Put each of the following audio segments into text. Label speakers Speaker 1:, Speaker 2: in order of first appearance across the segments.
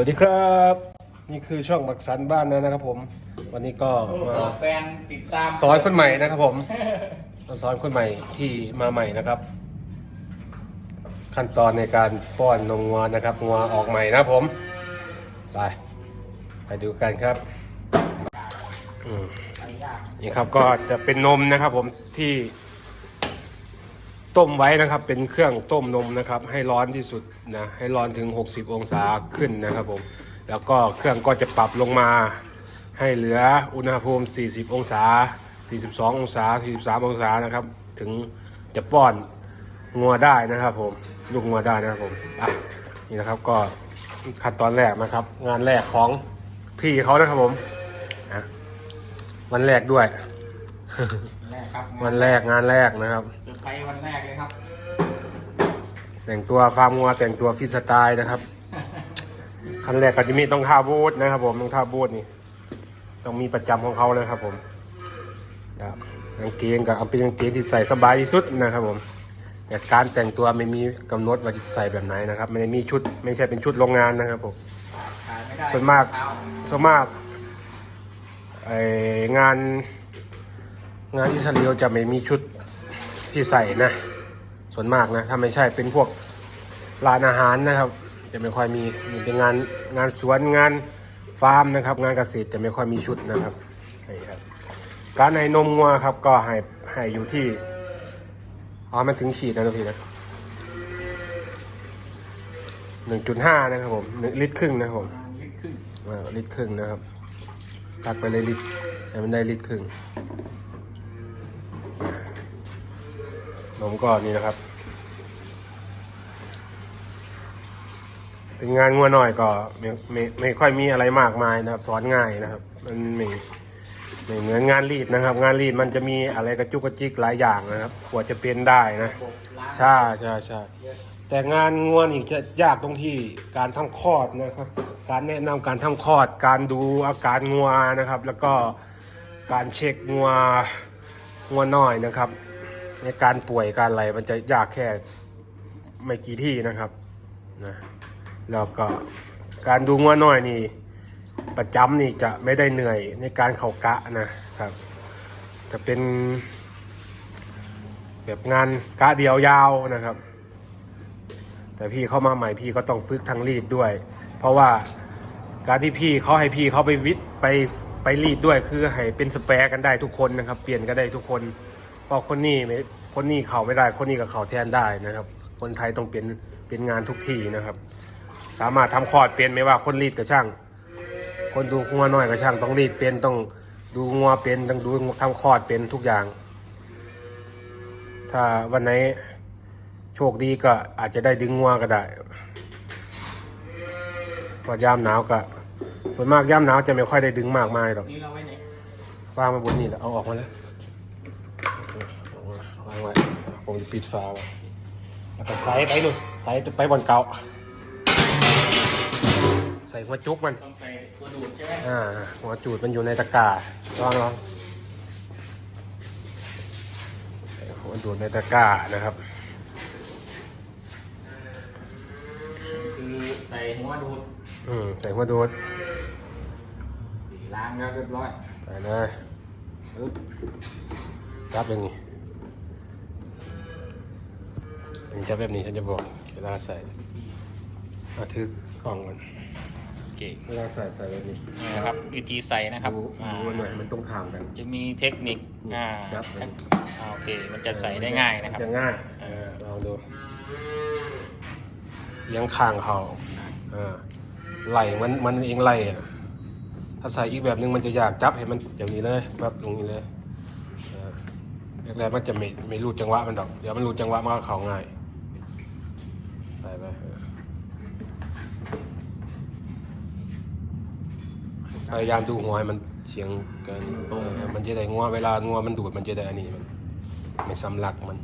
Speaker 1: วัสดีครับ นี่คือช่องบักสันบ้านนะนะครับผม วันนี้ก็
Speaker 2: ผู้
Speaker 1: มา
Speaker 2: ขอแฟนติดตาม
Speaker 1: สอนคนใหม่นะครับผมมาสอนคนใหม่ที่มาใหม่นะครับ ขั้นตอนในการป้อนนมงัวนะครับงัวออกใหม่นะครับผมไปไปดูกันครับอืมนี่ครับก็จะเป็นนมนะครับผมที่ ต้มไว้นะครับ เป็นเครื่องต้มนมนะครับ ให้ร้อนที่สุดนะให้ร้อนถึง 60 องศาขึ้นนะครับผมแล้วก็เครื่องก็จะปรับลงมา ให้เหลืออุณหภูมิ 40 องศา 42 องศา 43 องศานะครับ ถึงจะป้อนงัวได้นะครับผมลูกงัวได้นะครับผมอะนี่นะครับก็ขั้นตอนแรกนะครับ งานแรกของพี่เขานะครับผมอะวันแรกด้วย
Speaker 2: แรกครับ
Speaker 1: วันแรกงานแรกนะครับ
Speaker 2: เซอร์ไพรส์วันแรกเลยครับ
Speaker 1: แต่งตัวฟาร์มงัวแต่งตัวฟรีสไตล์นะครับขั้นแรกก็จะมีต้องท่าบูทนะครับ ผมต้องท่าบูทนี่ต้องมีประจำของเขาเลยครับ ผมครับกางเกงกับเอาเป็นกางเกงที่ใส่สบายที่สุดนะครับ ผมแต่การแต่งตัวไม่มีกำหนดว่าจะใส่แบบไหนนะครับไม่ได้มีชุดไม่ใช่เป็นชุดโรงงานนะครับผม
Speaker 2: ขายไม่ได้
Speaker 1: ส่วนมาก
Speaker 2: เท้
Speaker 1: ส่วนมากไองาน งานอิสราเอลจะไม่มีชุดที่ใส่นะ ส่วนมากนะ ถ้าไม่ใช่เป็นพวกร้านอาหารนะครับ จะไม่ค่อยมีมีเป็นงานงานสวนงานฟาร์มนะครับ งานเกษตรจะไม่ค่อยมีชุดนะครับนี่ครับการให้นมงัวครับ ก็ให้ให้อยู่ที่อ๋อมันถึงขีดนะทุกทีนะหนึ่งจุดห้านะครับผมหนึ่งลิตรครึ่งนะครับผม
Speaker 2: ประมาณลิตรครึ่ง
Speaker 1: อ่าลิตรครึ่งนะครับตักไปเลยลิตรให้มันได้ลิตรครึ่ง นมก็นี่นะครับ เป็นงานงัวหน่อยก็ไม่ไม่ไม่ค่อยมีอะไรมากมายนะครับ สอนง่ายนะครับ มันไม่ไม่เหมือนงานรีดนะครับ งานรีดมันจะมีอะไรกระจุกกระจิกหลายอย่างนะครับกว่าจะเป็นได้นะใช่ใช่ใช่แต่งานงัวนี่จะยากตรงที่การทำคลอดนะครับ การแนะนำการทำคลอด การดูอาการงัวนะครับ แล้วก็การเช็คงัวงัวน้อยนะครับ ในการป่วยการอะไรมันจะยากแค่ไม่กี่ที่นะครับนะแล้วก็การดูงัวน้อยนี่ ประจำนี่จะไม่ได้เหนื่อยในการเข่ากะนะครับ จะเป็น แบบงานกะเดียวยาวนะครับ แต่พี่เข้ามาใหม่พี่ก็ต้องฝึกทางรีดด้วย เพราะว่าการที่พี่เขาให้พี่เขาไปวิทย์ไปไปรีดด้วยคือให้เป็นสแปรกันได้ทุกคนนะครับ เปลี่ยนกันได้ทุกคน เพราะคนนี้ไม่คนนี้เขาไม่ได้ คนนี้กับเขาแทนได้นะครับ คนไทยต้องเป็นเป็นงานทุกที่นะครับ สามารถทำคอร์ดเป็นไม่ว่าคนรีดกับช่าง คนดูงัวน้อยกับช่าง ต้องรีดเป็นต้องดูงัวเป็นต้องดูทำคอร์ดเป็นทุกอย่าง ถ้าวันไหนโชคดีก็อาจจะได้ดึงงัวก็ได้เพอยามหนาวก็ส่วนมากยามหนาวจะไม่ค่อยได้ดึงมากมายหรอก
Speaker 2: นี่เราไว้ไหน
Speaker 1: วางมาบนนี่แหละเอาออกมาแล้ววางไว้ ผมจะปิดฝาไว้แล้วก็ใส่ไปนู่นใส่ไปบนเก่า ใส่หัวจุกมัน
Speaker 2: ต้องใส่ตัวดูดใช่ไหม
Speaker 1: อ่า หัวจูดมันอยู่ในตะกร้าลองลองหัวจูดในตะกร้านะครับ
Speaker 2: คือใส่หัวดูด
Speaker 1: อืมใส่หัวดูด
Speaker 2: ล้างแล้วเรียบร้อย
Speaker 1: ใส่เลย
Speaker 2: ปึ๊บ
Speaker 1: จับอย่างนี้ อย่างจับแบบนี้ฉันจะบอกเวลาใส่อาถือกล่องมัน
Speaker 2: เก่ง
Speaker 1: เวลาใส่ใส่แบบนี้
Speaker 2: นี่นะครับวิธีใส่นะครับ
Speaker 1: ดู
Speaker 2: อ่า
Speaker 1: ดูหน่อยมันต้องข้างกัน
Speaker 2: จะมีเทคนิคอ่า
Speaker 1: ครับ
Speaker 2: อ่าโอเคมันจะใส่ได้ง่ายนะครับ
Speaker 1: จะง่ายเออลองดูเลี้ยังข้างเขาเออไหลมันมันเองไหลอะถ้าใส่อีกแบบนึงมันจะยากจับให้มันอย่างนี้เลยแบบตรงนี้เลยเออแรกๆมันจะไม่ไม่รู้จังหวะมันดอก เดี๋ยวมันรู้จังหวะมันก็เข้าง่าย ไปไปพยายามดูหัวให้มันเสียงกินเออมันจะได้งัวเวลางัวมันดูดมันจะได้อันนี้มันไม่สำลักมัน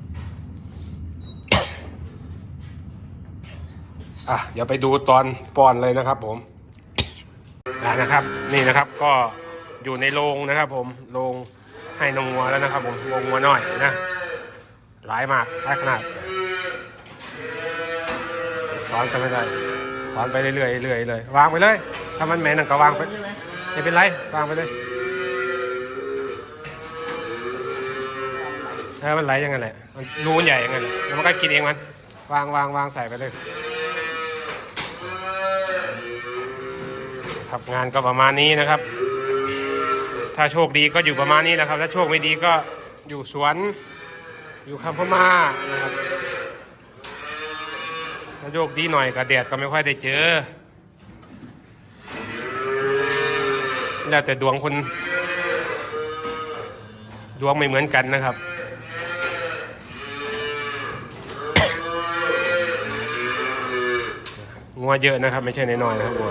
Speaker 1: อะเดี๋ยวไปดูตอนป้อนเลยนะครับ ผมอะนะครับ นี่นะครับก็อยู่ในโรงนะครับ ผมโรงให้นมงัวแล้วนะครับ ผมโรงงัวน้อยนะหลายมากหลายขนาด สอนกันไม่ได้สอนไปเรื่อยๆเรื่อยๆเลยวางไปเลย ถ้ามันแม่นนก็วางไป
Speaker 2: ไม่
Speaker 1: เป็นไร วางไปเลยถ้ามันไหลอยังไงแหละมันรูนใหญ่อยังไงและแล้วมันก็กินเองมัน วางวางวางใส่ไปเลยครับงานก็ประมาณนี้นะครับ ถ้าโชคดีก็อยู่ประมาณนี้นะครับ ถ้าโชคไม่ดีก็อยู่สวน อยู่คำพม่านะครับ ถ้าโชคดีหน่อยก็แดดก็ไม่ค่อยได้เจอแล้วแต่ดวงคนดวงไม่เหมือนกันนะครับงัวเยอะนะครับ ไม่ใช่น้อยๆนะครับงัว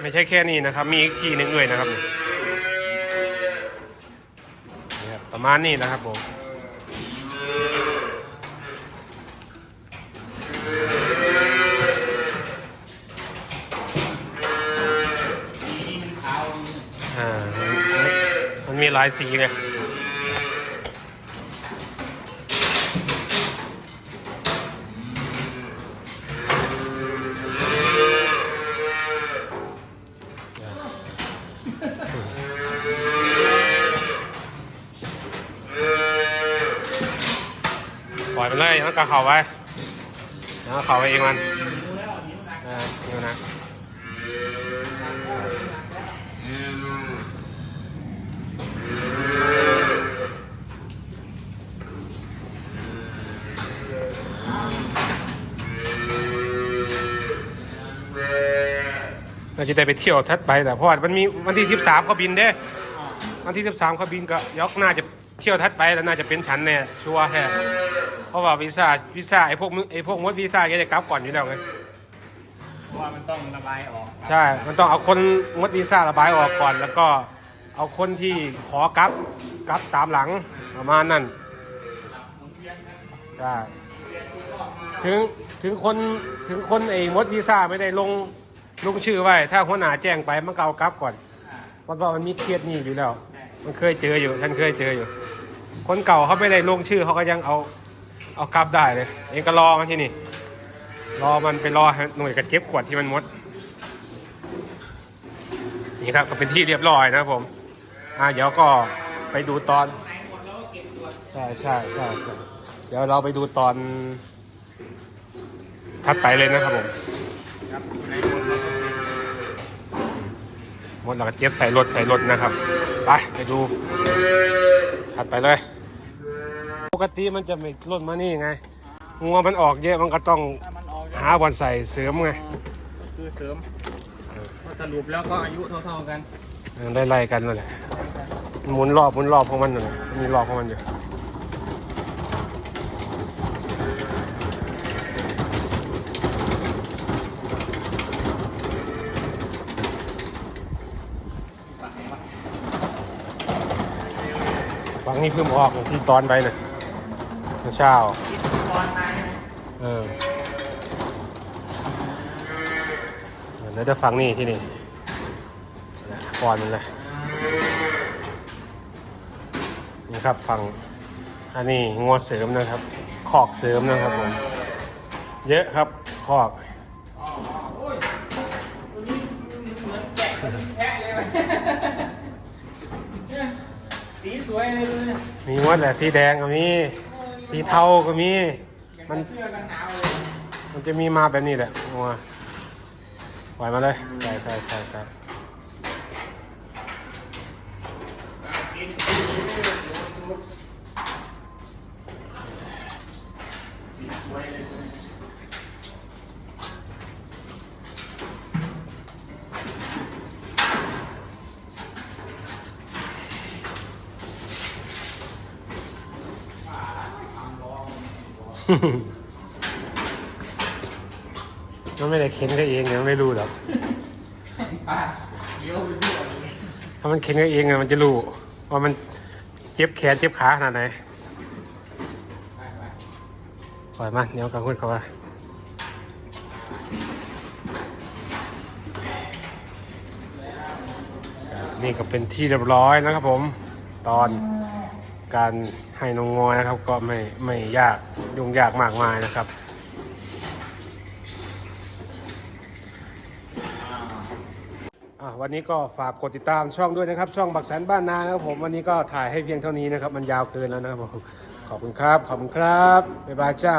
Speaker 1: ไม่ใช่แค่นี้นะครับ มีอีกทีหนึ่งด้วยนะครับนี่ครับประมาณนี้นะครับผม
Speaker 2: มี
Speaker 1: หลายสีไงปล่อยมันเลยมันก็เข่าไว้แล้วเข่าไปเองมัน
Speaker 2: ดูแล้วนิ้วนะ
Speaker 1: เราจะได้ไปเที่ยวทัดไปแต่เพราะว่ามันมีวันที่13เขาบินเด้
Speaker 2: อ่า
Speaker 1: วันที่13เขาบินก็ยกน่าจะเที่ยวทัดไปแล้วน่าจะเป็นฉันแน่ชัวร์แท้เพราะว่าวีซ่าวีซ่าไอ้พวกมึงไอ้พวกมดวีซ่าแกจะกลับก่อนอยู่แล้วไง
Speaker 2: เพราะว่ามันต้องระบายออก
Speaker 1: ใช่ มันต้องเอาคนมดวีซ่าระบายออกก่อนแล้วก็ เอาคนที่ขอกลับกลับตามหลังประมาณนั้นใช่ถึงถึงคนถึงคนไอ้มดวีซ่าไม่ได้ลงลงชื่อไว้ ถ้าหัวหน้าแจ้งไปมันก็เอากลับก่อนเพราะว่ามันมีเครียดนี่อยู่แล้ว มันเคยเจออยู่ฉันเคยเจออยู่ คนเก่าเขาไม่ได้ลงชื่อเขาก็ยังเอาเอากลับได้เลย เองก็รอมันที่นี่ รอมันไปรอให้หน่วยกระเจ็บขวดที่มันมด นี่ครับก็เป็นที่เรียบร้อยนะครับผม อ่าเดี๋ยวก็ไปดูตอน
Speaker 2: ไหนหมดแล้วก็เก็บส่วน
Speaker 1: ใช่ใช่ใช่ใช่เดี๋ยวเราไปดูตอนถัดไปเลยนะครับผม
Speaker 2: ครับไหนหมดแล้วก็เก็บ
Speaker 1: หมดแล้วก็เจ็บใส่รถใส่รถนะครับ ไปไปดูถัดไปเลย ปกติมันจะไม่ล่นมานี่ไงงัวมันออกเยอะมันก็ต้อง
Speaker 2: ถ้ามันออก
Speaker 1: หาบอลใส่เสริมไง
Speaker 2: ก็คือเสริมก็สรุปแล้วก็อายุเท่าๆกัน
Speaker 1: ได้ไล่กันนั่นแหละ หมุนรอบหมุนรอบของมันนั่นแหละมีรอบของมันอยู่
Speaker 2: ฝั่งนวะ
Speaker 1: ฟังนี่เพิ่งออกที่ตอนไปเมื่อเช้า
Speaker 2: คิดตอ
Speaker 1: เออแล้วจะฟังนี่ที่นี่ก่อนมันเลย นี่ครับฟังอันนี้งัวเสริมนะครับคอกเสริมนะครับผมเยอะครับคอก
Speaker 2: อ๋อโอ้ยตัวนี้เหมือนแกะแพะเลยว่ะเนี่ยสีสวยเลยตัวเนี่ย
Speaker 1: มีหมดแหละสีแดงก็มีสีเทาก็มี
Speaker 2: อย่าง
Speaker 1: มั
Speaker 2: กันบเสื้อกันหนาวเลย
Speaker 1: มันจะมีมาแบบนี้แหละงัวปล่อยมาเลยใส่ใส่ใส่ใส่
Speaker 2: สีสวยเลยตัวนี้
Speaker 1: มันไม่ได้เข็นก็เองเนี่ยมันไม่รู้หรอก
Speaker 2: ป้าเดี๋ยวไปดูเอาเลย
Speaker 1: ถ้ามันเข็นก็เองอะมันจะรู้ว่ามัน เจ็บแขนเจ็บขาขนาดไหน
Speaker 2: ปไป
Speaker 1: ปล่อยมันเดี๋ยวกังวลเขาว่านี่ก็เป็นที่เรียบร้อยนะครับผม ตอนการให้นงงอยนะครับ ก็ไม่ไม่ยากยุ่งยากมากมายนะครับ อะ วันนี้ก็ฝากกดติดตามช่องด้วยนะครับ ช่องบักแสนบ้านนานะครับผมวันนี้ก็ถ่ายให้เพียงเท่านี้นะครับ มันยาวเกินแล้วนะครับผมขอบคุณครับ ขอบคุณครับบ๊ายบายจ้า